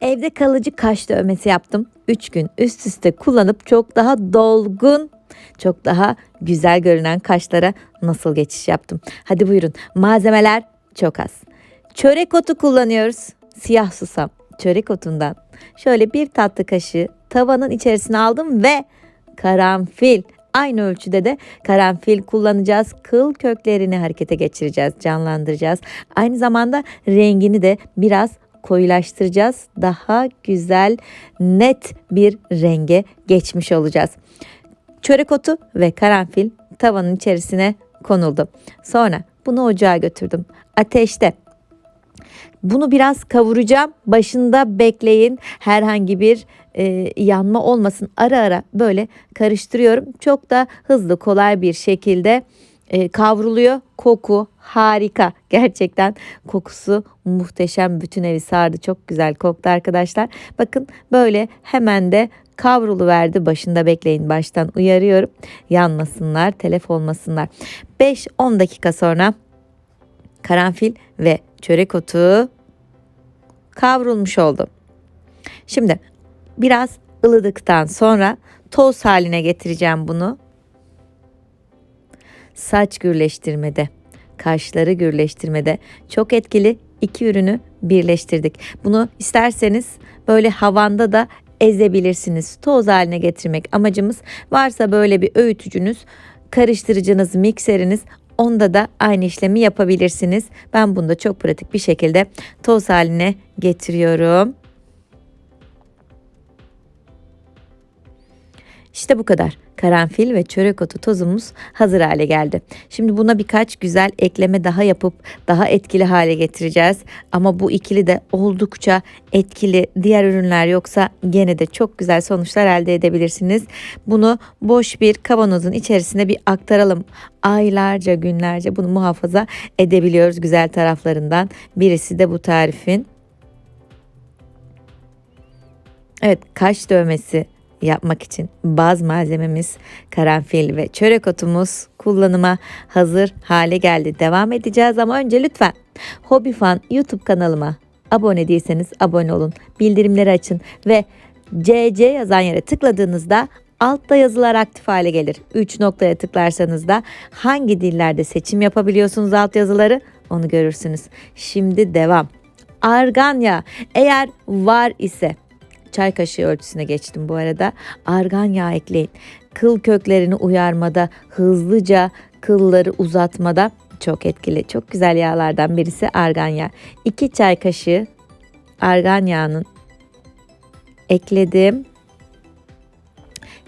Evde kalıcı kaş dövmesi yaptım. 3 gün üst üste kullanıp çok daha dolgun, çok daha güzel görünen kaşlara nasıl geçiş yaptım. Hadi buyurun. Malzemeler çok az. Çörek otu kullanıyoruz. Siyah susam. Çörek otundan şöyle bir tatlı kaşığı tavanın içerisine aldım ve karanfil. Aynı ölçüde de karanfil kullanacağız. Kıl köklerini harekete geçireceğiz, canlandıracağız. Aynı zamanda rengini de biraz koyulaştıracağız. Daha güzel, net bir renge geçmiş olacağız. Çörek otu ve karanfil tavanın içerisine konuldu. Sonra bunu ocağa götürdüm. Ateşte bunu biraz kavuracağım. Başında bekleyin. Herhangi bir e, yanma olmasın. Ara ara böyle karıştırıyorum. Çok da hızlı, kolay bir şekilde e, kavruluyor. Koku harika. Gerçekten kokusu muhteşem. Bütün evi sardı. Çok güzel koktu arkadaşlar. Bakın böyle hemen de kavrulu verdi. Başında bekleyin. Baştan uyarıyorum. Yanmasınlar, telef olmasınlar. 5-10 dakika sonra karanfil ve çörek otu kavrulmuş oldu. Şimdi biraz ılıdıktan sonra toz haline getireceğim bunu. Saç gürleştirmede, kaşları gürleştirmede çok etkili iki ürünü birleştirdik. Bunu isterseniz böyle havanda da ezebilirsiniz. Toz haline getirmek amacımız. Varsa böyle bir öğütücünüz, karıştırıcınız, mikseriniz Onda da aynı işlemi yapabilirsiniz. Ben bunu da çok pratik bir şekilde toz haline getiriyorum. İşte bu kadar. Karanfil ve çörek otu tozumuz hazır hale geldi. Şimdi buna birkaç güzel ekleme daha yapıp daha etkili hale getireceğiz. Ama bu ikili de oldukça etkili. Diğer ürünler yoksa gene de çok güzel sonuçlar elde edebilirsiniz. Bunu boş bir kavanozun içerisine bir aktaralım. Aylarca günlerce bunu muhafaza edebiliyoruz güzel taraflarından. Birisi de bu tarifin. Evet kaş dövmesi yapmak için baz malzememiz karanfil ve çörek otumuz kullanıma hazır hale geldi. Devam edeceğiz ama önce lütfen Hobby Fan YouTube kanalıma abone değilseniz abone olun. Bildirimleri açın ve CC yazan yere tıkladığınızda altta yazılar aktif hale gelir. 3 noktaya tıklarsanız da hangi dillerde seçim yapabiliyorsunuz alt yazıları onu görürsünüz. Şimdi devam. Arganya eğer var ise çay kaşığı ölçüsüne geçtim bu arada. Argan yağı ekleyin. Kıl köklerini uyarmada, hızlıca kılları uzatmada çok etkili. Çok güzel yağlardan birisi argan yağı. 2 çay kaşığı argan yağının ekledim.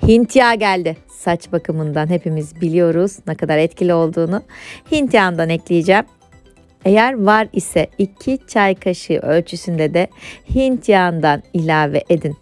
Hint yağı geldi. Saç bakımından hepimiz biliyoruz ne kadar etkili olduğunu. Hint yağından ekleyeceğim. Eğer var ise 2 çay kaşığı ölçüsünde de Hint yağından ilave edin.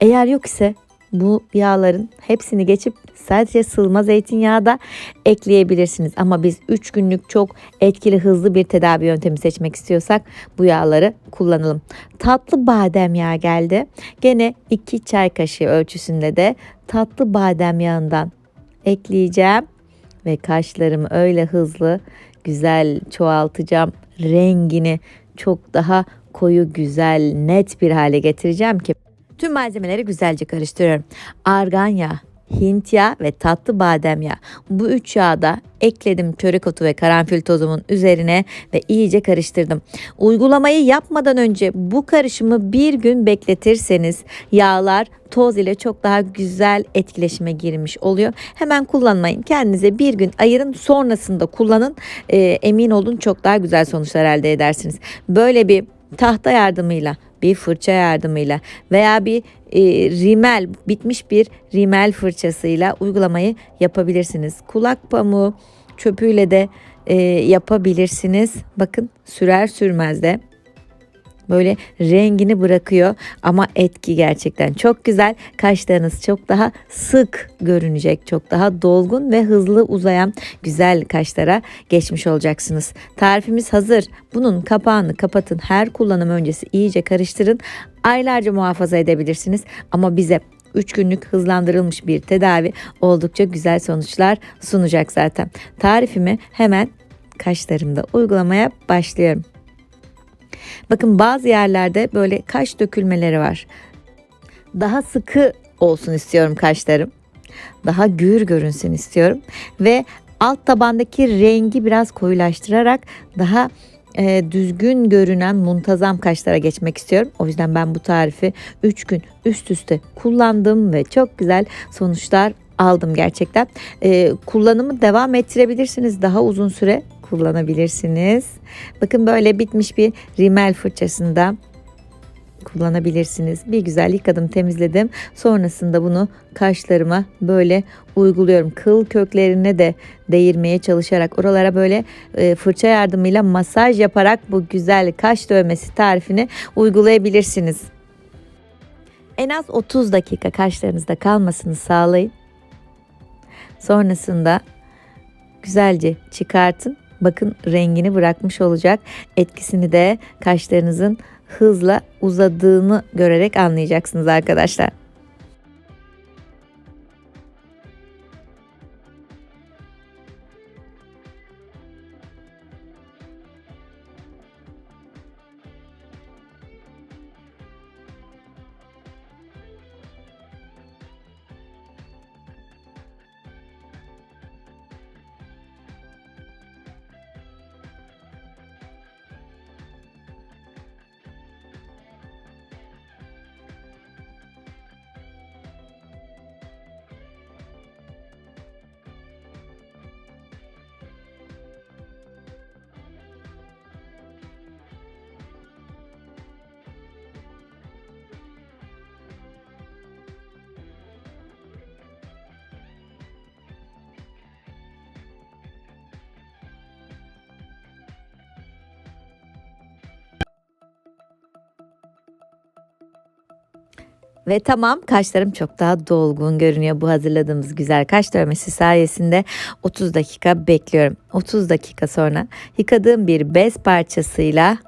Eğer yok ise bu yağların hepsini geçip sadece sılma zeytinyağı da ekleyebilirsiniz. Ama biz 3 günlük çok etkili hızlı bir tedavi yöntemi seçmek istiyorsak bu yağları kullanalım. Tatlı badem yağı geldi. Gene 2 çay kaşığı ölçüsünde de tatlı badem yağından ekleyeceğim ve kaşlarımı öyle hızlı güzel çoğaltacağım. Rengini çok daha koyu, güzel, net bir hale getireceğim ki tüm malzemeleri güzelce karıştırıyorum. Argan yağı, Hint yağı ve tatlı badem yağı. Bu üç yağı da ekledim çörek otu ve karanfil tozumun üzerine ve iyice karıştırdım. Uygulamayı yapmadan önce bu karışımı bir gün bekletirseniz yağlar toz ile çok daha güzel etkileşime girmiş oluyor. Hemen kullanmayın. Kendinize bir gün ayırın sonrasında kullanın. E, emin olun çok daha güzel sonuçlar elde edersiniz. Böyle bir tahta yardımıyla bir fırça yardımıyla veya bir e, rimel bitmiş bir rimel fırçasıyla uygulamayı yapabilirsiniz. Kulak pamuğu çöpüyle de e, yapabilirsiniz. Bakın sürer sürmez de böyle rengini bırakıyor ama etki gerçekten çok güzel. Kaşlarınız çok daha sık görünecek. Çok daha dolgun ve hızlı uzayan güzel kaşlara geçmiş olacaksınız. Tarifimiz hazır. Bunun kapağını kapatın. Her kullanım öncesi iyice karıştırın. Aylarca muhafaza edebilirsiniz ama bize 3 günlük hızlandırılmış bir tedavi oldukça güzel sonuçlar sunacak zaten. Tarifimi hemen kaşlarımda uygulamaya başlıyorum. Bakın bazı yerlerde böyle kaş dökülmeleri var. Daha sıkı olsun istiyorum kaşlarım. Daha gür görünsün istiyorum ve alt tabandaki rengi biraz koyulaştırarak daha e, düzgün görünen muntazam kaşlara geçmek istiyorum. O yüzden ben bu tarifi 3 gün üst üste kullandım ve çok güzel sonuçlar aldım gerçekten. E, kullanımı devam ettirebilirsiniz. Daha uzun süre kullanabilirsiniz. Bakın böyle bitmiş bir rimel fırçasında kullanabilirsiniz. Bir güzel yıkadım, temizledim. Sonrasında bunu kaşlarıma böyle uyguluyorum. Kıl köklerine de değirmeye çalışarak oralara böyle e, fırça yardımıyla masaj yaparak bu güzel kaş dövmesi tarifini uygulayabilirsiniz. En az 30 dakika kaşlarınızda kalmasını sağlayın. Sonrasında güzelce çıkartın. Bakın rengini bırakmış olacak. Etkisini de kaşlarınızın hızla uzadığını görerek anlayacaksınız arkadaşlar. Ve tamam kaşlarım çok daha dolgun görünüyor. Bu hazırladığımız güzel kaş dövmesi sayesinde 30 dakika bekliyorum. 30 dakika sonra yıkadığım bir bez parçasıyla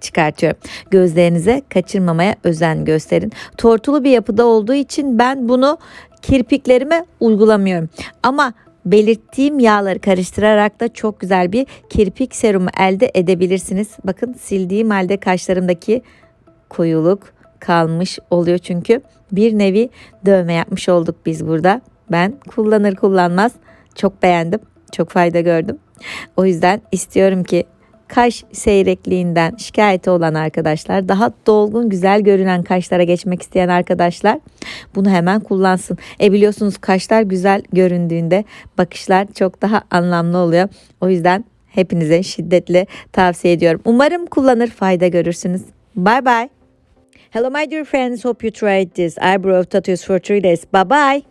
çıkartıyorum. Gözlerinize kaçırmamaya özen gösterin. Tortulu bir yapıda olduğu için ben bunu kirpiklerime uygulamıyorum. Ama belirttiğim yağları karıştırarak da çok güzel bir kirpik serumu elde edebilirsiniz. Bakın sildiğim halde kaşlarımdaki koyuluk kalmış oluyor çünkü bir nevi dövme yapmış olduk biz burada. Ben kullanır kullanmaz çok beğendim. Çok fayda gördüm. O yüzden istiyorum ki kaş seyrekliğinden şikayeti olan arkadaşlar, daha dolgun güzel görünen kaşlara geçmek isteyen arkadaşlar bunu hemen kullansın. E biliyorsunuz kaşlar güzel göründüğünde bakışlar çok daha anlamlı oluyor. O yüzden hepinize şiddetle tavsiye ediyorum. Umarım kullanır fayda görürsünüz. Bye bye. Hello my dear friends, hope you tried this eyebrow tattoos for 3 days. Bye bye.